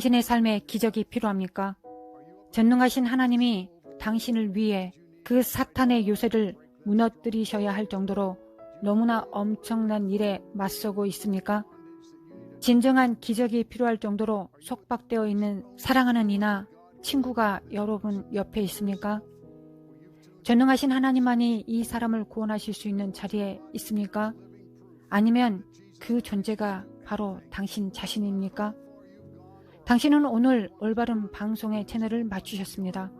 당신의 삶에 기적이 필요합니까? 전능하신 하나님이 당신을 위해 그 사탄의 요새를 무너뜨리셔야 할 정도로 너무나 엄청난 일에 맞서고 있습니까? 진정한 기적이 필요할 정도로 속박되어 있는 사랑하는 이나 친구가 여러분 옆에 있습니까? 전능하신 하나님만이 이 사람을 구원하실 수 있는 자리에 있습니까? 아니면 그 존재가 바로 당신 자신입니까? 당신은 오늘 올바른 방송의 채널을 맞추셨습니다.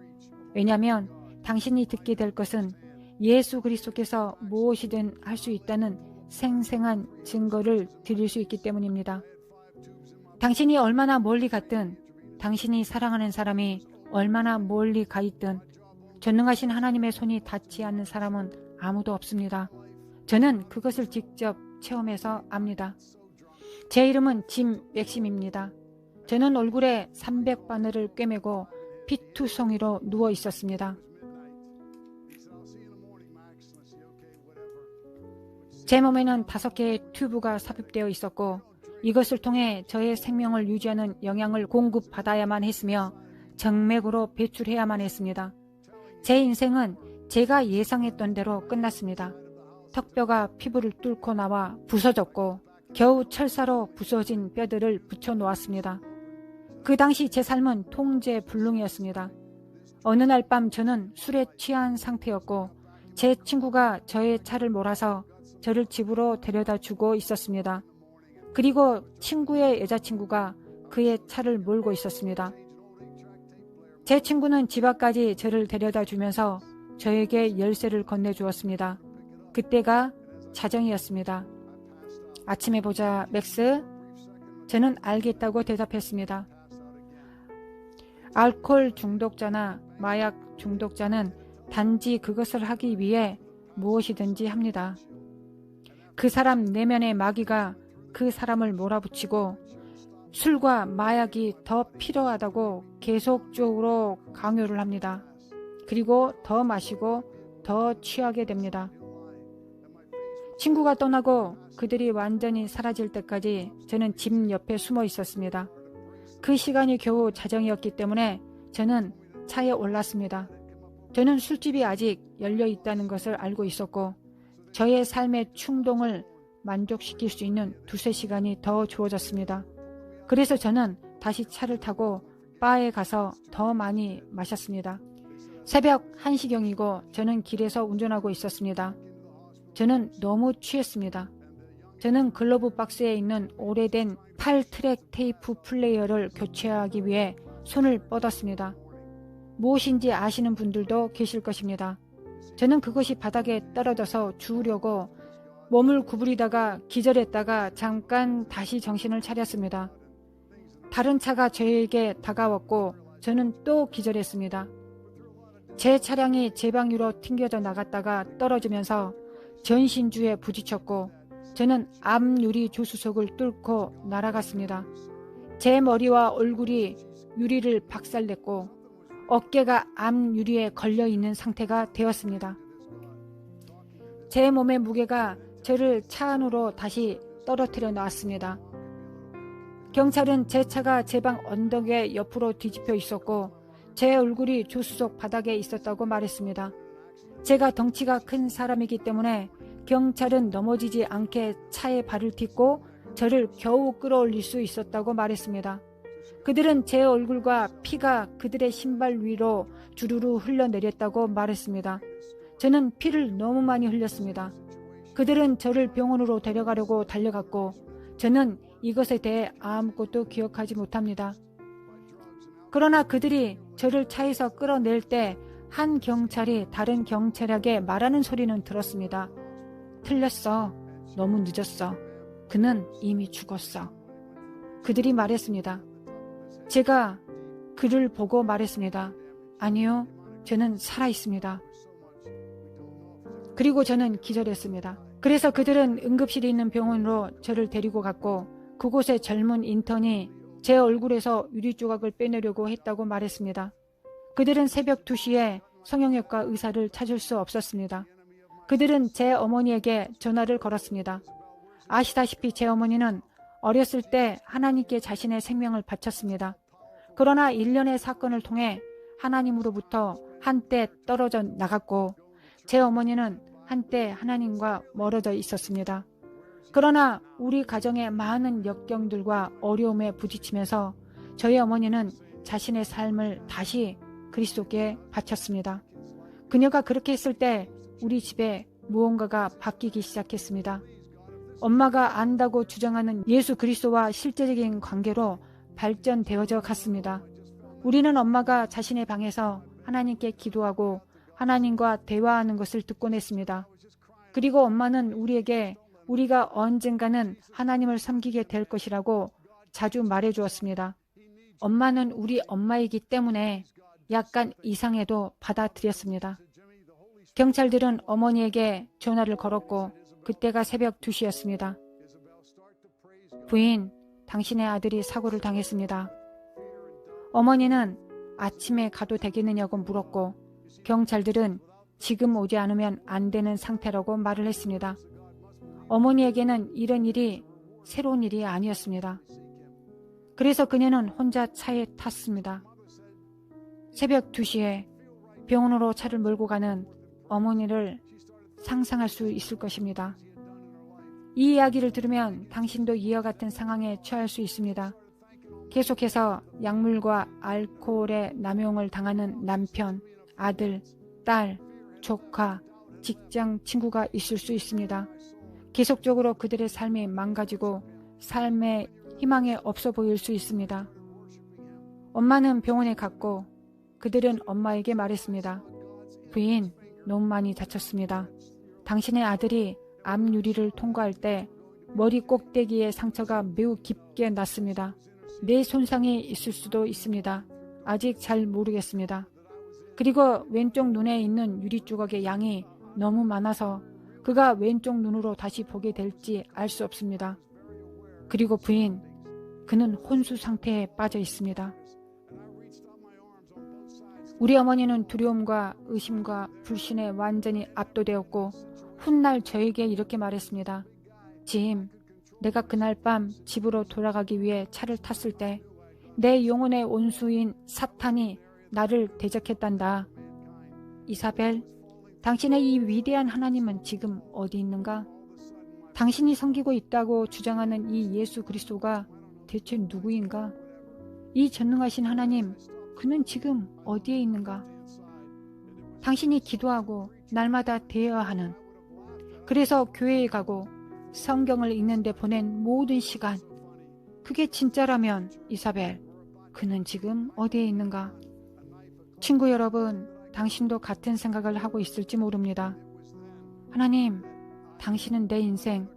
왜냐하면 당신이 듣게 될 것은 예수 그리스도께서 무엇이든 할 수 있다는 생생한 증거를 드릴 수 있기 때문입니다. 당신이 얼마나 멀리 갔든 당신이 사랑하는 사람이 얼마나 멀리 가 있든 전능하신 하나님의 손이 닿지 않는 사람은 아무도 없습니다. 저는 그것을 직접 체험해서 압니다. 제 이름은 짐 맥심입니다. 저는 얼굴에 300바늘을 꿰매고 피투성이로 누워 있었습니다. 제 몸에는 다섯 개의 튜브가 삽입되어 있었고 이것을 통해 저의 생명을 유지하는 영양을 공급받아야만 했으며 정맥으로 배출해야만 했습니다. 제 인생은 제가 예상했던 대로 끝났습니다. 턱뼈가 피부를 뚫고 나와 부서졌고 겨우 철사로 부서진 뼈들을 붙여 놓았습니다. 그 당시 제 삶은 통제 불능이었습니다. 어느 날 밤 저는 술에 취한 상태였고 제 친구가 저의 차를 몰아서 저를 집으로 데려다 주고 있었습니다. 그리고 친구의 여자친구가 그의 차를 몰고 있었습니다. 제 친구는 집 앞까지 저를 데려다 주면서 저에게 열쇠를 건네주었습니다. 그때가 자정이었습니다. 아침에 보자, 맥스. 저는 알겠다고 대답했습니다. 알코올 중독자나 마약 중독자는 단지 그것을 하기 위해 무엇이든지 합니다. 그 사람 내면의 마귀가 그 사람을 몰아붙이고 술과 마약이 더 필요하다고 계속적으로 강요를 합니다. 그리고 더 마시고 더 취하게 됩니다. 친구가 떠나고 그들이 완전히 사라질 때까지 저는 집 옆에 숨어 있었습니다. 그 시간이 겨우 자정이었기 때문에 저는 차에 올랐습니다. 저는 술집이 아직 열려 있다는 것을 알고 있었고 저의 삶의 충동을 만족시킬 수 있는 두세 시간이 더 주어졌습니다. 그래서 저는 다시 차를 타고 바에 가서 더 많이 마셨습니다. 새벽 1시경이고 저는 길에서 운전하고 있었습니다. 저는 너무 취했습니다. 저는 글로브 박스에 있는 오래된 8트랙 테이프 플레이어를 교체하기 위해 손을 뻗었습니다. 무엇인지 아시는 분들도 계실 것입니다. 저는 그것이 바닥에 떨어져서 주우려고 몸을 구부리다가 기절했다가 잠깐 다시 정신을 차렸습니다. 다른 차가 저에게 다가왔고 저는 또 기절했습니다. 제 차량이 제 방 위로 튕겨져 나갔다가 떨어지면서 전신주에 부딪혔고 저는 앞유리 조수석을 뚫고 날아갔습니다. 제 머리와 얼굴이 유리를 박살냈고 어깨가 앞유리에 걸려 있는 상태가 되었습니다. 제 몸의 무게가 저를 차 안으로 다시 떨어뜨려 놨습니다. 경찰은 제 차가 제 방 언덕에 옆으로 뒤집혀 있었고 제 얼굴이 조수석 바닥에 있었다고 말했습니다. 제가 덩치가 큰 사람이기 때문에 경찰은 넘어지지 않게 차에 발을 딛고 저를 겨우 끌어올릴 수 있었다고 말했습니다. 그들은 제 얼굴과 피가 그들의 신발 위로 주르르 흘러내렸다고 말했습니다. 저는 피를 너무 많이 흘렸습니다. 그들은 저를 병원으로 데려가려고 달려갔고 저는 이것에 대해 아무것도 기억하지 못합니다. 그러나 그들이 저를 차에서 끌어낼 때 한 경찰이 다른 경찰에게 말하는 소리는 들었습니다. 틀렸어. 너무 늦었어. 그는 이미 죽었어. 그들이 말했습니다. 제가 그를 보고 말했습니다. 아니요. 저는 살아 있습니다. 그리고 저는 기절했습니다. 그래서 그들은 응급실에 있는 병원으로 저를 데리고 갔고 그곳에 젊은 인턴이 제 얼굴에서 유리 조각을 빼내려고 했다고 말했습니다. 그들은 새벽 2시에 성형외과 의사를 찾을 수 없었습니다. 그들은 제 어머니에게 전화를 걸었습니다. 아시다시피 제 어머니는 어렸을 때 하나님께 자신의 생명을 바쳤습니다. 그러나 일련의 사건을 통해 하나님으로부터 한때 떨어져 나갔고 제 어머니는 한때 하나님과 멀어져 있었습니다. 그러나 우리 가정의 많은 역경들과 어려움에 부딪히면서 저희 어머니는 자신의 삶을 다시 그리스도께 바쳤습니다. 그녀가 그렇게 했을 때 우리 집에 무언가가 바뀌기 시작했습니다. 엄마가 안다고 주장하는 예수 그리스도와 실제적인 관계로 발전되어져 갔습니다. 우리는 엄마가 자신의 방에서 하나님께 기도하고 하나님과 대화하는 것을 듣곤 했습니다. 그리고 엄마는 우리에게 우리가 언젠가는 하나님을 섬기게 될 것이라고 자주 말해 주었습니다. 엄마는 우리 엄마이기 때문에 약간 이상해도 받아들였습니다. 경찰들은 어머니에게 전화를 걸었고 그때가 새벽 2시였습니다. 부인, 당신의 아들이 사고를 당했습니다. 어머니는 아침에 가도 되겠느냐고 물었고 경찰들은 지금 오지 않으면 안 되는 상태라고 말을 했습니다. 어머니에게는 이런 일이 새로운 일이 아니었습니다. 그래서 그녀는 혼자 차에 탔습니다. 새벽 2시에 병원으로 차를 몰고 가는 어머니를 상상할 수 있을 것입니다. 이 이야기를 들으면 당신도 이와 같은 상황에 처할 수 있습니다. 계속해서 약물과 알코올의 남용을 당하는 남편, 아들, 딸, 조카, 직장 친구가 있을 수 있습니다. 계속적으로 그들의 삶이 망가지고 삶의 희망이 없어 보일 수 있습니다. 엄마는 병원에 갔고 그들은 엄마에게 말했습니다. 부인, 너무 많이 다쳤습니다. 당신의 아들이 앞 유리를 통과할 때 머리 꼭대기에 상처가 매우 깊게 났습니다. 뇌 손상이 있을 수도 있습니다. 아직 잘 모르겠습니다. 그리고 왼쪽 눈에 있는 유리 조각의 양이 너무 많아서 그가 왼쪽 눈으로 다시 보게 될지 알 수 없습니다. 그리고 부인, 그는 혼수 상태에 빠져 있습니다. 우리 어머니는 두려움과 의심과 불신에 완전히 압도되었고 훗날 저에게 이렇게 말했습니다. 짐, 내가 그날 밤 집으로 돌아가기 위해 차를 탔을 때 내 영혼의 온수인 사탄이 나를 대적했단다. 이사벨, 당신의 이 위대한 하나님은 지금 어디 있는가? 당신이 섬기고 있다고 주장하는 이 예수 그리스도가 대체 누구인가? 이 전능하신 하나님, 그는 지금 어디에 있는가? 당신이 기도하고 날마다 대해야 하는 그래서 교회에 가고 성경을 읽는데 보낸 모든 시간 그게 진짜라면 이사벨 그는 지금 어디에 있는가? 친구 여러분 당신도 같은 생각을 하고 있을지 모릅니다. 하나님 당신은 내 인생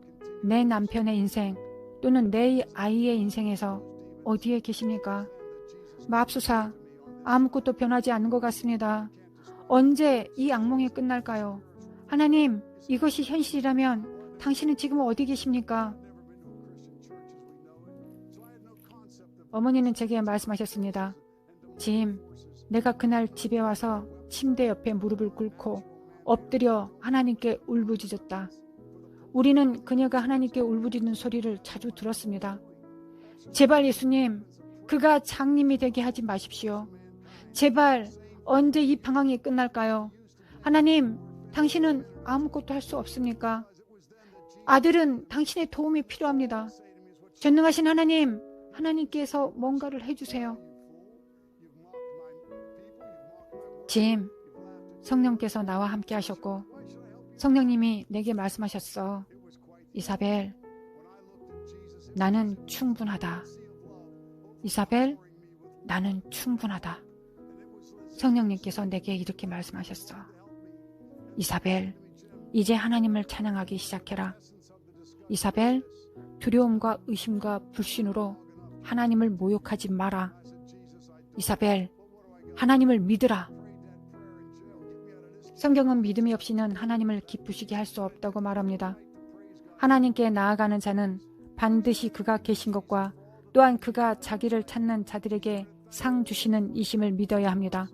내 남편의 인생 또는 내 아이의 인생에서 어디에 계십니까? 맙소사 아무것도 변하지 않는 것 같습니다. 언제 이 악몽이 끝날까요? 하나님, 이것이 현실이라면 당신은 지금 어디 계십니까? 어머니는 제게 말씀하셨습니다. 짐, 내가 그날 집에 와서 침대 옆에 무릎을 꿇고 엎드려 하나님께 울부짖었다. 우리는 그녀가 하나님께 울부짖는 소리를 자주 들었습니다. 제발 예수님, 그가 장님이 되게 하지 마십시오. 제발 언제 이 방황이 끝날까요? 하나님, 당신은 아무것도 할 수 없습니까? 아들은 당신의 도움이 필요합니다. 전능하신 하나님, 하나님께서 뭔가를 해주세요. 짐, 성령께서 나와 함께 하셨고, 성령님이 내게 말씀하셨어. 이사벨, 나는 충분하다. 이사벨, 나는 충분하다. 성령님께서 내게 이렇게 말씀하셨어. 이사벨, 이제 하나님을 찬양하기 시작해라. 이사벨, 두려움과 의심과 불신으로 하나님을 모욕하지 마라. 이사벨, 하나님을 믿으라. 성경은 믿음이 없이는 하나님을 기쁘시게 할 수 없다고 말합니다. 하나님께 나아가는 자는 반드시 그가 계신 것과 또한 그가 자기를 찾는 자들에게 상 주시는 이심을 믿어야 합니다.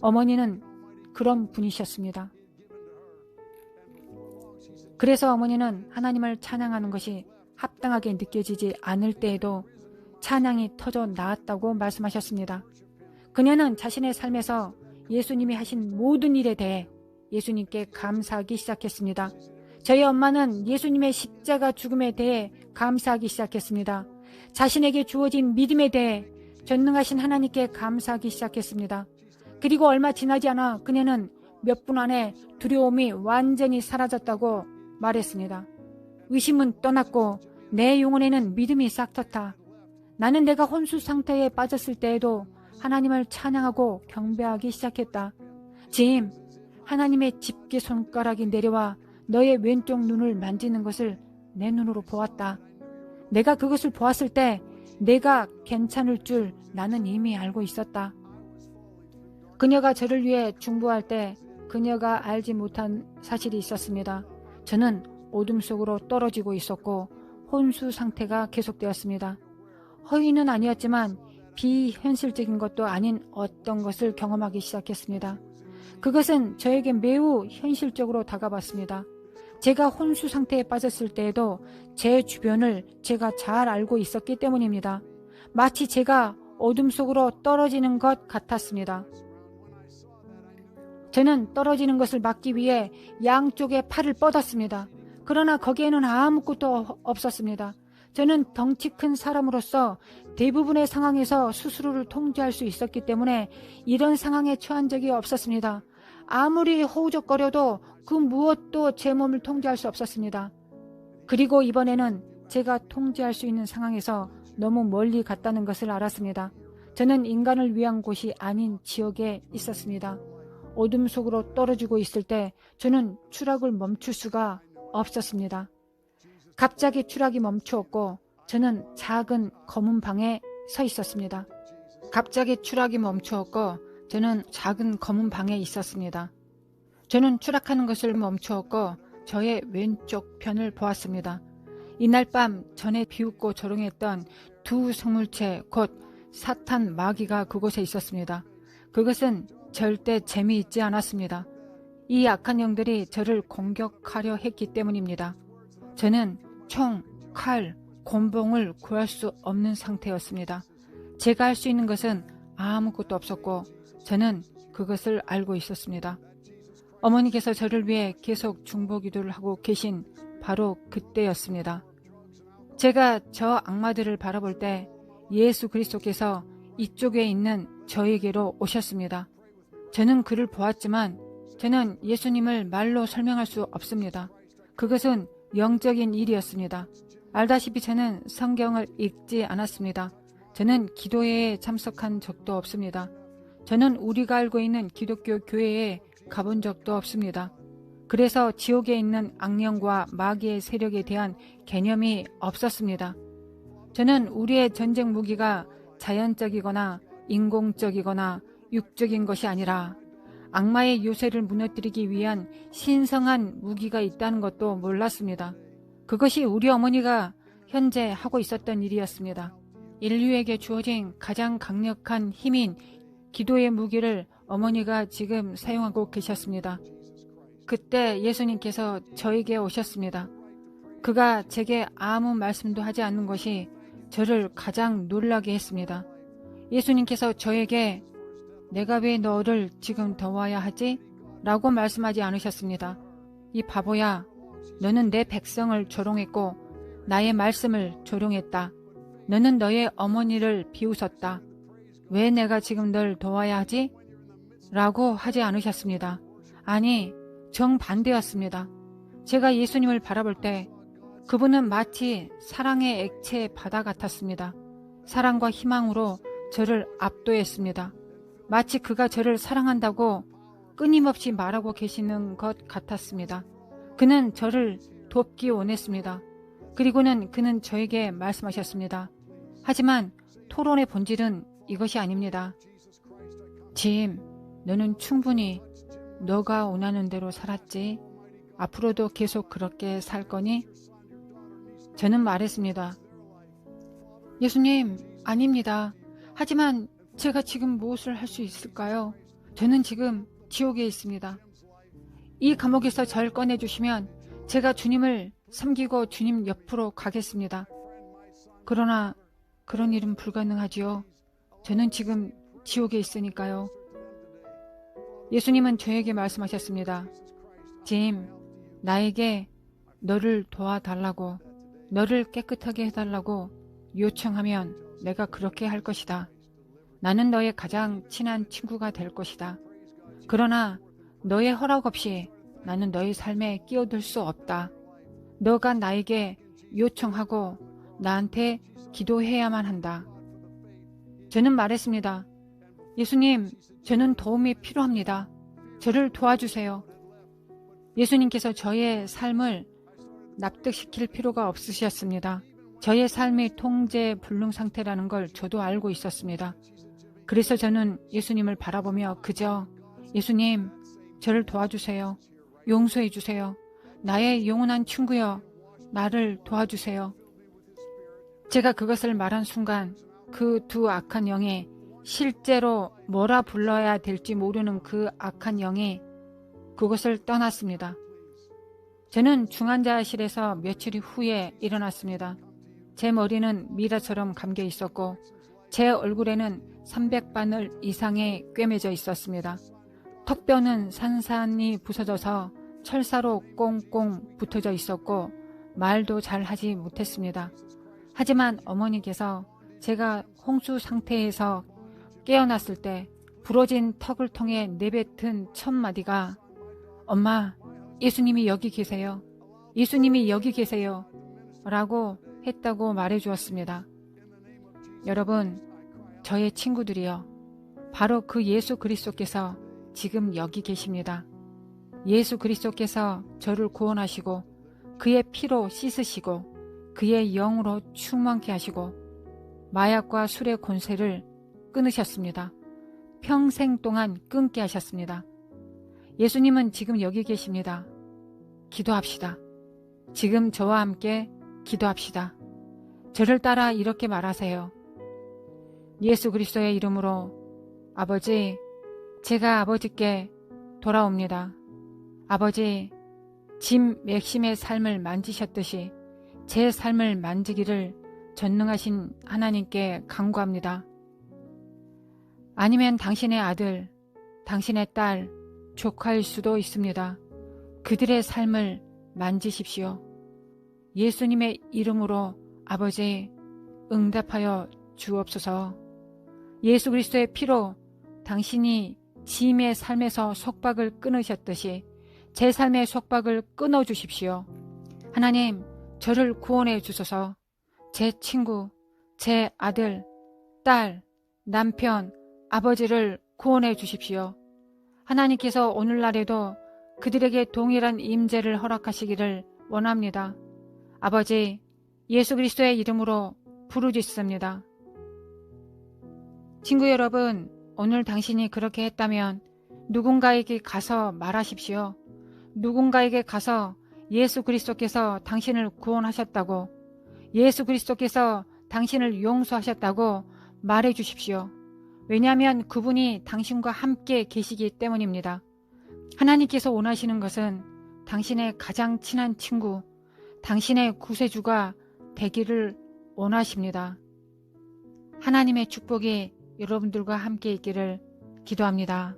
어머니는 그런 분이셨습니다. 그래서 어머니는 하나님을 찬양하는 것이 합당하게 느껴지지 않을 때에도 찬양이 터져 나왔다고 말씀하셨습니다. 그녀는 자신의 삶에서 예수님이 하신 모든 일에 대해 예수님께 감사하기 시작했습니다. 저희 엄마는 예수님의 십자가 죽음에 대해 감사하기 시작했습니다. 자신에게 주어진 믿음에 대해 전능하신 하나님께 감사하기 시작했습니다. 그리고 얼마 지나지 않아 그녀는 몇 분 안에 두려움이 완전히 사라졌다고 말했습니다. 의심은 떠났고 내 영혼에는 믿음이 싹 텄다. 나는 내가 혼수 상태에 빠졌을 때에도 하나님을 찬양하고 경배하기 시작했다. 짐, 하나님의 집게 손가락이 내려와 너의 왼쪽 눈을 만지는 것을 내 눈으로 보았다. 내가 그것을 보았을 때 내가 괜찮을 줄 나는 이미 알고 있었다. 그녀가 저를 위해 중보할 때 그녀가 알지 못한 사실이 있었습니다. 저는 어둠 속으로 떨어지고 있었고 혼수 상태가 계속되었습니다. 허위는 아니었지만 비현실적인 것도 아닌 어떤 것을 경험하기 시작했습니다. 그것은 저에게 매우 현실적으로 다가왔습니다. 제가 혼수 상태에 빠졌을 때에도 제 주변을 제가 잘 알고 있었기 때문입니다. 마치 제가 어둠 속으로 떨어지는 것 같았습니다. 저는 떨어지는 것을 막기 위해 양쪽에 팔을 뻗었습니다. 그러나 거기에는 아무것도 없었습니다. 저는 덩치 큰 사람으로서 대부분의 상황에서 스스로를 통제할 수 있었기 때문에 이런 상황에 처한 적이 없었습니다. 아무리 호우적거려도 그 무엇도 제 몸을 통제할 수 없었습니다. 그리고 이번에는 제가 통제할 수 있는 상황에서 너무 멀리 갔다는 것을 알았습니다. 저는 인간을 위한 곳이 아닌 지역에 있었습니다. 어둠 속으로 떨어지고 있을 때 저는 추락을 멈출 수가 없었습니다. 갑자기 추락이 멈추었고 저는 작은 검은 방에 서 있었습니다. 갑자기 추락이 멈추었고 저는 작은 검은 방에 있었습니다. 저는 추락하는 것을 멈추었고 저의 왼쪽 편을 보았습니다. 이날 밤 전에 비웃고 조롱했던 두 성물체 곧 사탄 마귀가 그곳에 있었습니다. 그것은 절대 재미있지 않았습니다. 이 악한 영들이 저를 공격하려 했기 때문입니다. 저는 총, 칼, 곤봉을 구할 수 없는 상태였습니다. 제가 할 수 있는 것은 아무것도 없었고 저는 그것을 알고 있었습니다. 어머니께서 저를 위해 계속 중보 기도를 하고 계신 바로 그때였습니다. 제가 저 악마들을 바라볼 때 예수 그리스도께서 이쪽에 있는 저에게로 오셨습니다. 저는 그를 보았지만 저는 예수님을 말로 설명할 수 없습니다. 그것은 영적인 일이었습니다. 알다시피 저는 성경을 읽지 않았습니다. 저는 기도회에 참석한 적도 없습니다. 저는 우리가 알고 있는 기독교 교회에 가본 적도 없습니다. 그래서 지옥에 있는 악령과 마귀의 세력에 대한 개념이 없었습니다. 저는 우리의 전쟁 무기가 자연적이거나 인공적이거나 육적인 것이 아니라 악마의 요새를 무너뜨리기 위한 신성한 무기가 있다는 것도 몰랐습니다. 그것이 우리 어머니가 현재 하고 있었던 일이었습니다. 인류에게 주어진 가장 강력한 힘인 기도의 무기를 어머니가 지금 사용하고 계셨습니다. 그때 예수님께서 저에게 오셨습니다. 그가 제게 아무 말씀도 하지 않는 것이 저를 가장 놀라게 했습니다. 예수님께서 저에게 내가 왜 너를 지금 도와야 하지? 라고 말씀하지 않으셨습니다. 이 바보야, 너는 내 백성을 조롱했고 나의 말씀을 조롱했다. 너는 너의 어머니를 비웃었다. 왜 내가 지금 널 도와야 하지? 라고 하지 않으셨습니다. 아니, 정반대였습니다. 제가 예수님을 바라볼 때 그분은 마치 사랑의 액체 바다 같았습니다. 사랑과 희망으로 저를 압도했습니다. 마치 그가 저를 사랑한다고 끊임없이 말하고 계시는 것 같았습니다. 그는 저를 돕기 원했습니다. 그리고는 그는 저에게 말씀하셨습니다. 하지만 토론의 본질은 이것이 아닙니다. 짐, 너는 충분히 너가 원하는 대로 살았지. 앞으로도 계속 그렇게 살 거니? 저는 말했습니다. 예수님, 아닙니다. 하지만 제가 지금 무엇을 할 수 있을까요? 저는 지금 지옥에 있습니다. 이 감옥에서 절 꺼내주시면 제가 주님을 섬기고 주님 옆으로 가겠습니다. 그러나 그런 일은 불가능하지요. 저는 지금 지옥에 있으니까요. 예수님은 저에게 말씀하셨습니다. 짐, 나에게 너를 도와달라고, 너를 깨끗하게 해달라고 요청하면 내가 그렇게 할 것이다. 나는 너의 가장 친한 친구가 될 것이다. 그러나 너의 허락 없이 나는 너의 삶에 끼어들 수 없다. 너가 나에게 요청하고 나한테 기도해야만 한다. 저는 말했습니다. 예수님, 저는 도움이 필요합니다. 저를 도와주세요. 예수님께서 저의 삶을 납득시킬 필요가 없으셨습니다. 저의 삶이 통제 불능 상태라는 걸 저도 알고 있었습니다. 그래서 저는 예수님을 바라보며 그저 예수님, 저를 도와주세요. 용서해 주세요. 나의 영원한 친구여, 나를 도와주세요. 제가 그것을 말한 순간 그 두 악한 영이 실제로 뭐라 불러야 될지 모르는 그 악한 영이 그곳을 떠났습니다. 저는 중환자실에서 며칠 후에 일어났습니다. 제 머리는 미라처럼 감겨 있었고 제 얼굴에는 300바늘 이상의 꿰매져 있었습니다. 턱뼈는 산산이 부서져서 철사로 꽁꽁 붙어져 있었고 말도 잘 하지 못했습니다. 하지만 어머니께서 제가 홍수 상태에서 깨어났을 때 부러진 턱을 통해 내뱉은 첫 마디가 엄마, 예수님이 여기 계세요. 예수님이 여기 계세요. 라고 했다고 말해 주었습니다. 여러분, 저의 친구들이요. 바로 그 예수 그리스도께서 지금 여기 계십니다. 예수 그리스도께서 저를 구원하시고 그의 피로 씻으시고 그의 영으로 충만케 하시고 마약과 술의 권세를 끊으셨습니다. 평생 동안 끊게 하셨습니다. 예수님은 지금 여기 계십니다. 기도합시다. 지금 저와 함께 기도합시다. 저를 따라 이렇게 말하세요. 예수 그리스도의 이름으로 아버지, 제가 아버지께 돌아옵니다. 아버지, 짐 맥심의 삶을 만지셨듯이 제 삶을 만지기를 전능하신 하나님께 간구합니다. 아니면 당신의 아들, 당신의 딸, 조카일 수도 있습니다. 그들의 삶을 만지십시오. 예수님의 이름으로 아버지 응답하여 주옵소서. 예수 그리스도의 피로 당신이 짐의 삶에서 속박을 끊으셨듯이 제 삶의 속박을 끊어 주십시오. 하나님, 저를 구원해 주소서. 제 친구, 제 아들, 딸, 남편, 아버지를 구원해 주십시오. 하나님께서 오늘날에도 그들에게 동일한 임재를 허락하시기를 원합니다. 아버지, 예수 그리스도의 이름으로 부르짖습니다. 친구 여러분, 오늘 당신이 그렇게 했다면 누군가에게 가서 말하십시오. 누군가에게 가서 예수 그리스도께서 당신을 구원하셨다고, 예수 그리스도께서 당신을 용서하셨다고 말해 주십시오. 왜냐하면 그분이 당신과 함께 계시기 때문입니다. 하나님께서 원하시는 것은 당신의 가장 친한 친구, 당신의 구세주가 되기를 원하십니다. 하나님의 축복이 여러분들과 함께 있기를 기도합니다.